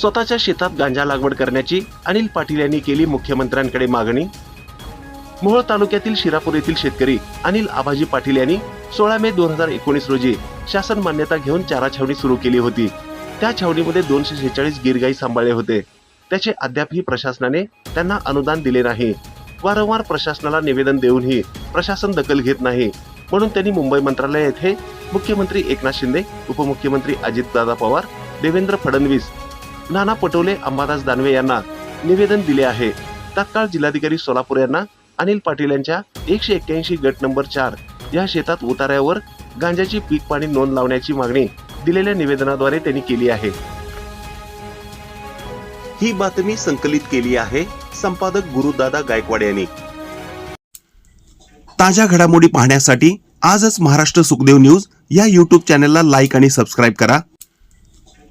स्वतःच्या शेतात गांजा लागवड करण्याची अनिल पाटील यांनी केली मुख्यमंत्र्यांकडे मागणी. मोहोळ तालुक्यातील शिरापूर येथील शेतकरी अनिल आबाजी पाटील यांनी सोळा मे दोन हजार एकोणीस रोजी शासन मान्यता घेऊन चारा छावणी सुरू केली होती. त्या छावणीमध्ये दोनशे शेहेचाळीस गिरगाई सांभाळले होते. त्याचे अद्यापही प्रशासनाने त्यांना अनुदान दिले नाही. वारंवार प्रशासनाला निवेदन देऊनही प्रशासन दखल घेत नाही. म्हणून त्यांनी मुंबई मंत्रालय येथे मुख्यमंत्री एकनाथ शिंदे उपमुख्यमंत्री अजितदादा पवार देवेंद्र फडणवीस नाना पटोले अंबादास दानवे यांना निवेदन दिले आहे. तात्काळ जिल्हाधिकारी सोलापूर यांना अनिल पाटील यांच्या एकशे एक्क्याऐंशी गट नंबर चार या शेतात उतार्यावर गांजाची पीक पाणी नोंद लावण्याची मागणी दिलेल्या निवेदनाद्वारे त्यांनी केली आहे. ही बातमी संकलित केली आहे संपादक गुरुदादा गायकवाड यांनी. ताज्या घडामोडी पाहण्यासाठी आजच महाराष्ट्र सुखदेव न्यूज या यूट्यूब चॅनलला लाईक आणि सबस्क्राईब करा.